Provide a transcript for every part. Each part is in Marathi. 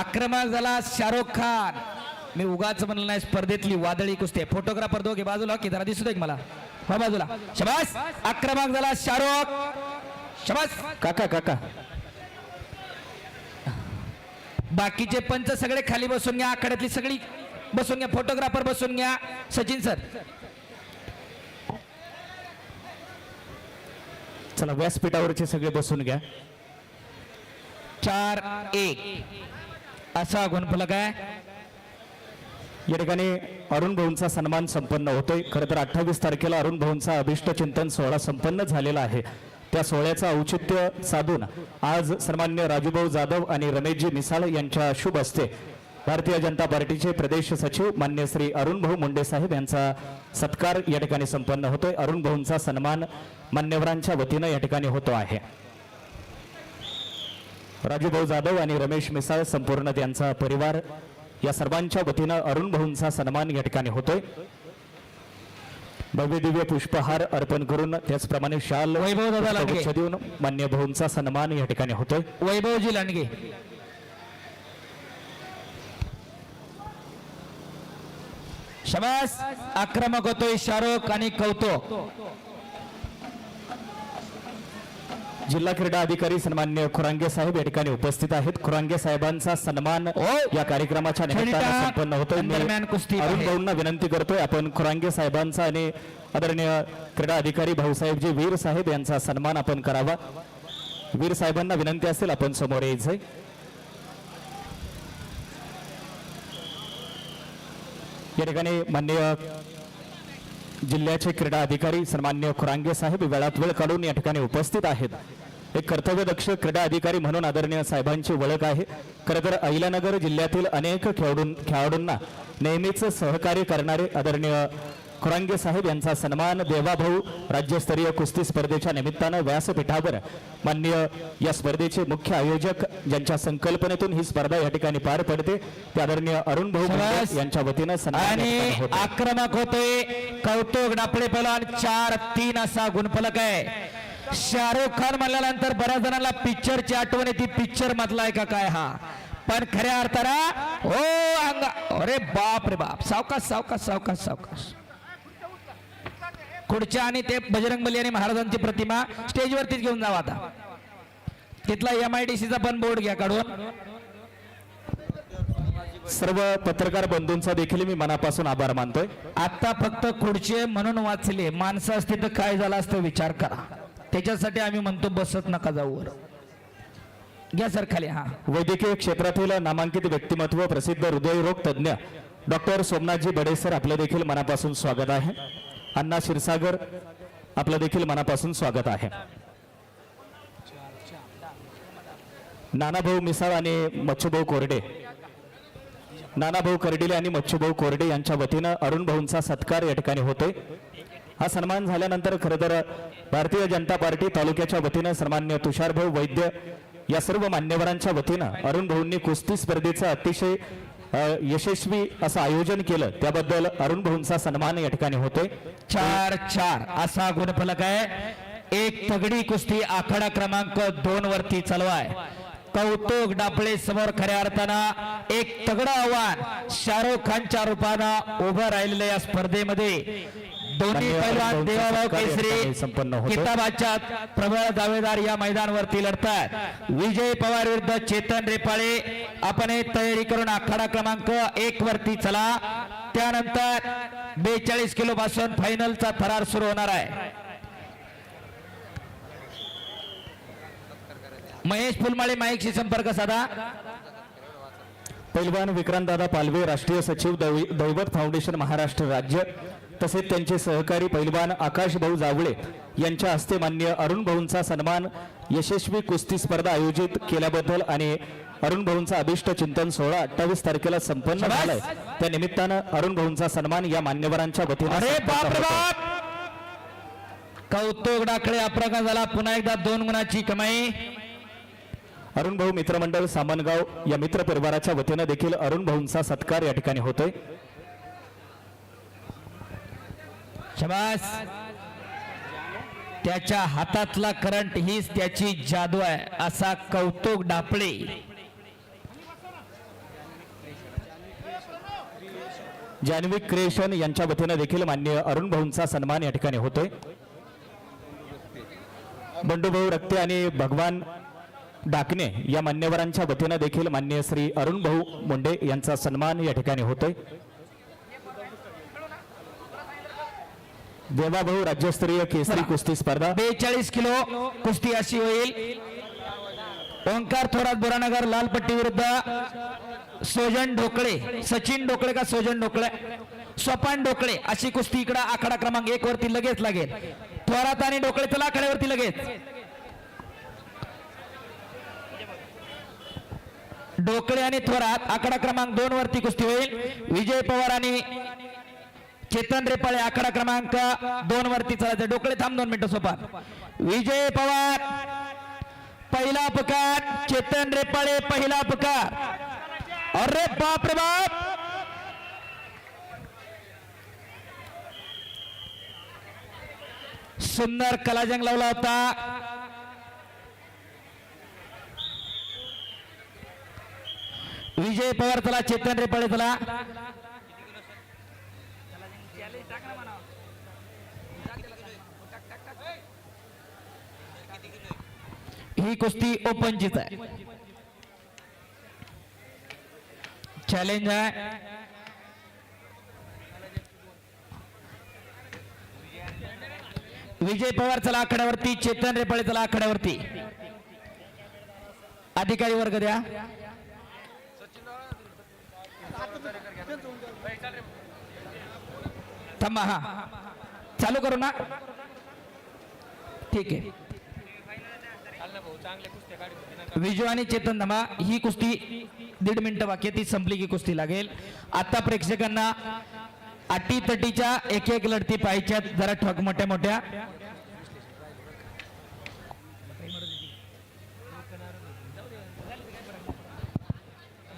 आक्रमक झाला शाहरुख खान. मी उगाच म्हणलं नाही स्पर्धेतली वादळी कुस्ती आहे. फोटोग्राफर दोघे बाजूला. की जरा दिसतोय मला? हो बाजूला. शबास! आक्रमक झाला शाहरुख. शबास! काका काका. बाकीचे पंच सगळे खाली बसून घ्या आखाड्यातली सगळी बसून घ्या. फोटोग्राफर बसून घ्या. सचिन सर. चला व्यासपीठावरचे सगळे बसून घ्या. चार एक. असा गुणफलक आहे. या ठिकाणी अरुण भाऊंचा सन्मान संपन्न होतोय. खरं तर अठ्ठावीस तारखेला अरुण भाऊंचा अभिष्ट चिंतन सोहळा संपन्न झालेला आहे. त्या सोहळ्याचं औचित्य साधून आज सन्मान्य राजूभाऊ जाधव आणि रमेशजी मिसाळ यांच्या शुभ हस्ते भारतीय जनता पार्टीचे प्रदेश सचिव मान्य श्री अरुण भाऊ मुंडे साहेब यांचा सत्कार या ठिकाणी संपन्न होतोय. अरुण भाऊंचा सन्मान मान्यवरांच्या वतीनं या ठिकाणी होतो आहे. राजूभाऊ जाधव आणि रमेश मिसाळ संपूर्ण त्यांचा परिवार या सर्वांच्या वतीनं अरुण भाऊंचा सन्मान या ठिकाणी होतोय. भव्य दिव्य पुष्पहार अर्पण करून त्याचप्रमाणे शाल वैभव दादा लांडगे. देऊन मान्य भाऊंचा सन्मान या ठिकाणी होतोय. वैभवजी लांडगे. शबास! आक्रमक होतोय शाहरुख आणि कौतुक. जिल्हा क्रीडा अधिकारी सन्मान्य खुरांगे साहेब या ठिकाणी उपस्थित आहेत. खुरांगे साहेबांचा सन्मान या कार्यक्रमाच्या निमित्तानं संपन्न होतोय. अरुण विनंती करतोय. आपण खुरांगे साहेबांचा आणि आदरणीय क्रीडा अधिकारी भाऊसाहेबजी वीर साहेब यांचा सन्मान आपण करावा. वीर साहेबांना विनंती असेल आपण समोर यायचंय. या ठिकाणी माननीय जिल्ह्याचे क्रीडा अधिकारी सन्मान्य खुरांगे साहेब वेळात वेळ काढून या ठिकाणी उपस्थित आहेत. एक कर्तव्यदक्ष क्रीडा अधिकारी म्हणून आदरणीय साहेबांची ओळख आहे खरं तर अहिल्यानगर जिल्ह्यातील अनेक खेळाडू खेळाडूंना नेहमीच सहकार्य करणारे आदरणीय खुरांगे साहेब यांचा सन्मान देवाभाऊ राज्यस्तरीय कुस्ती स्पर्धेच्या निमित्तानं व्यासपीठावर माननीय या स्पर्धेचे मुख्य आयोजक ज्यांच्या संकल्पनेतून ही स्पर्धा या ठिकाणी पार पडते ते आदरणीय अरुण भाऊ यांच्या वतीनं सन्मान आणि होतो. आक्रमक होतोय कौतुक डापळे पलान चार तीन असा गुणफलक आहे शाहरुख खान म्हणल्यानंतर बऱ्याच जणांना पिक्चरची आठवण येते. पिक्चर मधला आहे का काय हा? पण खऱ्या अर्थाला हो अंगा अरे बाप रे बाप. सावकाश सावकाश सावकाश सावकाश. खुर्च्या आणि ते बजरंग बली आणि महाराजांची प्रतिमा स्टेजवरतीच घेऊन जावा आता. तिथला एम आय डी सीचा पण बोर्ड घ्या काढून. सर्व पत्रकार बंधूंचा देखील मी मनापासून आभार मानतोय. आता फक्त खुर्ची म्हणून वाचले. माणसं असते तर काय झालं असतं विचार करा. त्याच्यासाठी आम्ही म्हणतो बसत नका जाऊ वर. घ्या सर खाली हा. वैद्यकीय क्षेत्रातील नामांकित व्यक्तिमत्व प्रसिद्ध हृदयरोग तज्ज्ञ डॉक्टर सोमनाथजी बडे सर आपलं देखील मनापासून स्वागत आहे. अण्णा क्षीरसागर आपलं देखील मनापासून स्वागत आहे. नानाभाऊ मिसाळ आणि मच्छूभाऊ कोरडे. नानाभाऊ कर्डिले आणि मच्छूभाऊ कोरडे यांच्या वतीनं अरुण भाऊंचा सत्कार या ठिकाणी होतोय. हा सन्मान झाल्यानंतर खरं तर भारतीय जनता पार्टी तालुक्याच्या वतीनं सन्मान्य तुषारभाऊ वैद्य या सर्व मान्यवरांच्या वतीनं अरुण भाऊंनी कुस्ती स्पर्धेचं अतिशय यशस्वी असं आयोजन केलं. त्याबद्दल अरुण भाऊंचा सन्मान या ठिकाणी होतोय. चार चार. असा गुणफलक आहे. एक तगडी कुस्ती आखाडा क्रमांक दोन वरती चालवाय. कौतुक डापळे समोर खऱ्या अर्थानं एक तगडं आव्हान शाहरुख खानच्या रूपानं उभं राहिलेल्या या स्पर्धेमध्ये. दोन्ही. पैलवान ठिकाणी केसरी संपन्न. किताबाच्या प्रबळ दावेदार या मैदानावरती लढतात विजय पवार विरुद्ध चेतन रेपाळे. आपण तयारी करून आखाडा क्रमांक एक वरती चला. त्यानंतर बेचाळीस किलो पासून फायनलचा थरार सुरू होणार आहे. महेश फुलमाळे माईकशी संपर्क साधा. पैलवान विक्रांतदादा पालवे राष्ट्रीय सचिव दैव- दैवत फाउंडेशन महाराष्ट्र राज्य. तसेच त्यांचे सहकारी पैलवान आकाश भाऊ जावळे यांच्या हस्ते मान्य अरुण भाऊंचा सन्मान यशस्वी कुस्ती स्पर्धा आयोजित केल्याबद्दल आणि अरुण भाऊंचा अभिष्ट चिंतन सोहळा अठ्ठावीस तारखेला संपन्न. झालाय. त्या निमित्तानं अरुण भाऊंचा सन्मान या मान्यवरांच्या वतीने कौतुक डाकळे अप्रका झाला. पुन्हा एकदा दोन गुणाची कमाई. अरुण भाऊ मित्रमंडळ सामनगाव या मित्र परिवाराच्या वतीनं देखील अरुण भाऊंचा सत्कार या ठिकाणी होतोय. शबास. त्याच्या हातातला करंट हीच त्याची जादू आहे असा कौतुक डापळे. जान्हवी क्रिएशन यांच्या वतीनं देखील मान्य अरुण भाऊंचा सन्मान या ठिकाणी होतोय. बंडूभाऊ रक्ते आणि भगवान डाकणे या मान्यवरांच्या वतीनं देखील मान्य श्री अरुण भाऊ मुंडे यांचा सन्मान या ठिकाणी होतोय. देवाभाऊ राज्यस्तरीय केसरी कुस्ती स्पर्धा बेचाळीस किलो कुस्ती अशी होईल ओंकार थोरात बोरानगर लाल पट्टी विरुद्ध सोजन ढोकळे सचिन ढोकळे का सोजन ढोकळे स्वपान ढोकळे अशी कुस्ती इकडं आकडा क्रमांक एक वरती लगेच लागेल थोरात आणि ढोकळे चला आकड्यावरती लगेच ढोकळे आणि थोरात आकडा क्रमांक दोन वरती कुस्ती होईल विजय पवार आणि चेतन रेपाळे आकडा क्रमांक दोन वरती चालायचं डोकळे थांब दोन मिनिटं सोपान. विजय पवार पहिला पुकार चेतन रेपाळे पहिला पुकार अरे बाप रे बाप! सुंदर कलाजंग लावला होता. विजय पवार चला चेतन रेपाळे चला. ही कुस्ती ओपनचीच आहे. चॅलेंज आहे. विजय पवार चला आखाड्यावरती चेतन रेपाळे चला आखाड्यावरती अधिकारी वर्ग द्या. थांबा हा. चालू करू ना. ठीक आहे. विजू आणि चेतन धमा ही कुस्ती दीड मिनिटं बाकी आहे, ती संपली की कुस्ती लागेल. आता प्रेक्षकांना अटीतटीच्या एक एक लढती पाहायच्यात जरा ठक मोठ्या मोठ्या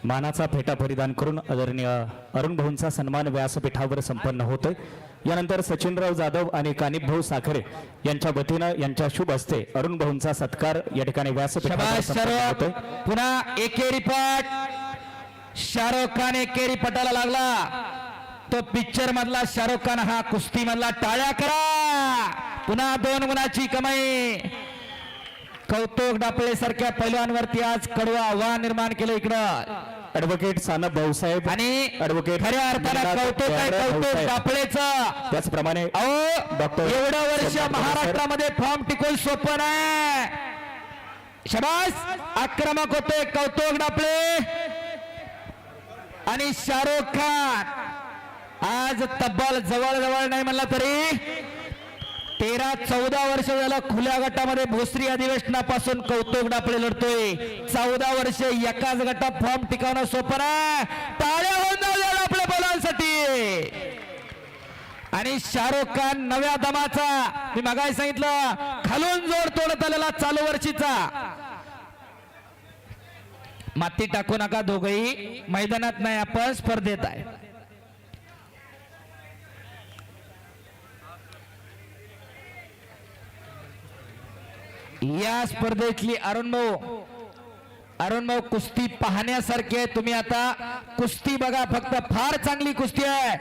मानाचा फेटा परिधान करून आदरणीय अरुण भाऊंचा सन्मान व्यासपीठावर संपन्न होतोय. यानंतर सचिनराव जाधव आणि कानिप भाऊ साखरे यांच्या वतीनं यांच्या शुभ हस्ते अरुण भाऊंचा सत्कार या ठिकाणी व्यासपीठावर पुन्हा एकेरी पट. शाहरुख खान एकेरी पटाला लागला. तो पिक्चर मधला शाहरुख खान हा कुस्ती मधला. टाळ्या करा. पुन्हा दोन गुणाची कमाई. कौतुक डापळे सारख्या पैलवानवरती आज कडवं आव्हान निर्माण केलं इकडं. ऍडव्होकेट सानप भाऊसाहेब आणि ॲडव्होकेट खऱ्या अर्थानं निनाद कौतुक आहे कौतुक. डापळेचं त्याचप्रमाणे अहो डॉक्टर एवढं वर्ष महाराष्ट्रामध्ये फॉर्म टिकून सोपं नाही. शबास. आक्रमक होते कौतुक डापले आणि शाहरुख खान. आज तब्बल जवळ जवळ नाही म्हणला तरी तेरा चौदा वर्ष झालं खुल्या गटामध्ये भोसरी अधिवेशनापासून कौतुक डापले लढतोय. चौदा वर्ष एकाच गटात फॉर्म टिकवणं सोपं नाही. टाळ्या होऊन जाऊ आपल्या बोलांसाठी आणि शाहरुख खान नव्या दमाचा. मी मागाय सांगितलं खालून जोड तोडत आलेला चालू वर्षीचा. माती टाकू नका दोघही. मैदानात नाही आपण स्पर्धेत आहे. या स्पर्धेतली अरुण भाऊ. अरुण भाऊ कुस्ती पाहण्यासारखी आहे तुम्ही आता कुस्ती बघा फक्त फार चांगली कुस्ती आहे.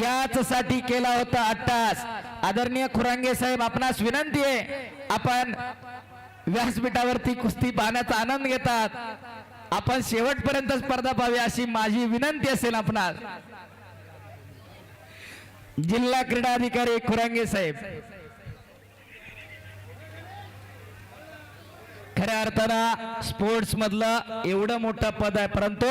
याच साठी केला होता अट्टास. आदरणीय खुरांगे साहेब आपणास विनंती आहे आपण व्यासपीठावरती कुस्ती पाहण्याचा आनंद घेतात. आपण शेवटपर्यंत स्पर्धा पाहावी अशी माझी विनंती असेल आपणास. जिल्हा क्रीडा अधिकारी खुरांगे साहेब. खऱ्या अर्थानं स्पोर्ट्स मधलं एवढं मोठं पद आहे. परंतु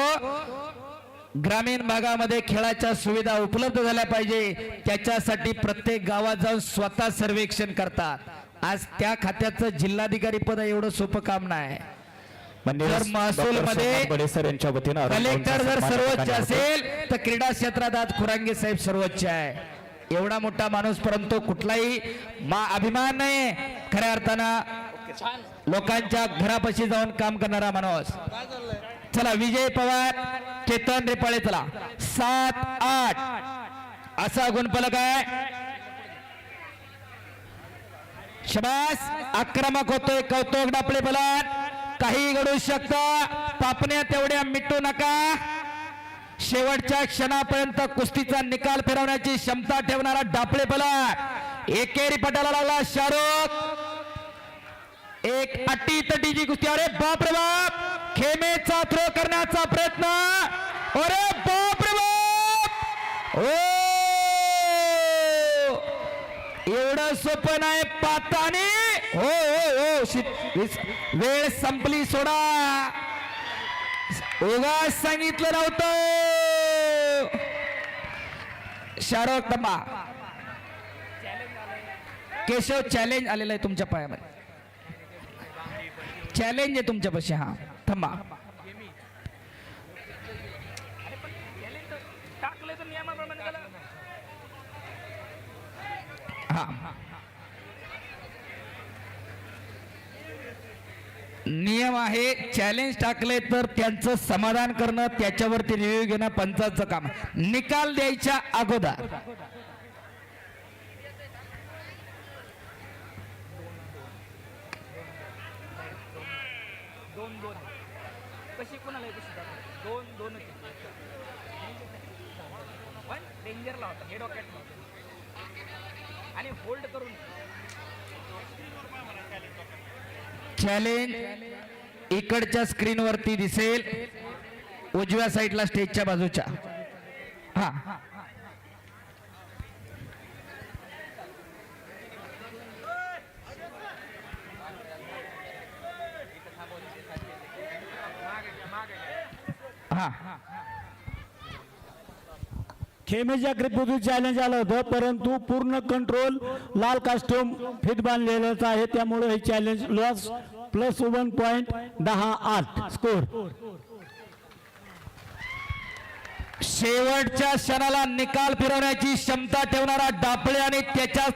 ग्रामीण भागामध्ये खेळाच्या सुविधा उपलब्ध झाल्या पाहिजे. त्याच्यासाठी प्रत्येक गावात जाऊन स्वतः सर्वेक्षण करतात. आज त्या खात्याचं जिल्हाधिकारी पद एवढं सोपं काम नाही. अरुण भाऊंचा कलेक्टर जर सर्वोच्च. असेल तर क्रीडा क्षेत्रात आज खुरांगे साहेब सर्वोच्च आहे. एवढा मोठा माणूस परंतु कुठलाही मा अभिमान नाही. खऱ्या अर्थानं लोकांच्या घरापाशी जाऊन काम करणारा माणूस. चला विजय पवार चेतन रेपाळे चला. सात आठ. असा गुणफलक आहे. शबास. आक्रमक होतोय कौतुक डापले बलान काही घडू शकतं. पापण्या तेवढ्या मिटू नका. शेवटच्या क्षणापर्यंत कुस्तीचा निकाल फिरवण्याची क्षमता ठेवणारा डापळे बलान एकेरी पटाला लागला शाहरुख. एक अटी तटीची कुस्ती अरे बाप रे बाप! खेमेचा थ्रो करण्याचा प्रयत्न! अरे बाप रे बाप! ओ! एवढं सोपं नाही पाताने! हो हो हो वेळ संपली सोडा! उगा सांगितलं नव्हतं! शाहरुख तंबा केशव चॅलेंज आलेलं आहे तुमच्या पायामध्ये. चॅलेंज आहे तुमच्यापाशी हा. थांबा. हा. नियम आहे चॅलेंज टाकले तर त्यांचं समाधान करणं त्याच्यावरती रिव्ह्यू घेणं पंचाचं काम. निकाल द्यायच्या अगोदर दोन दोन कशी कोणाला आहे कशी दोन दोनच पण डेंजरला होता. हेड ऑकेट आणि होल्ड करून. चॅलेंज इकडच्या स्क्रीन वरती दिसेल. उजव्या साईडला स्टेजच्या बाजूच्या. हा. हा. खेमेच्या क्रिकेट चॅलेंज आलं होतं परंतु पूर्ण कंट्रोल लाल कास्ट्यूम फिट बांधलेलंच आहे. त्यामुळे हे challenge loss plus one point दहा आठ स्कोर शेवटच्या क्षणाला निकाल फिरवण्याची क्षमता ठेवणारा डापळे आणि त्याच्या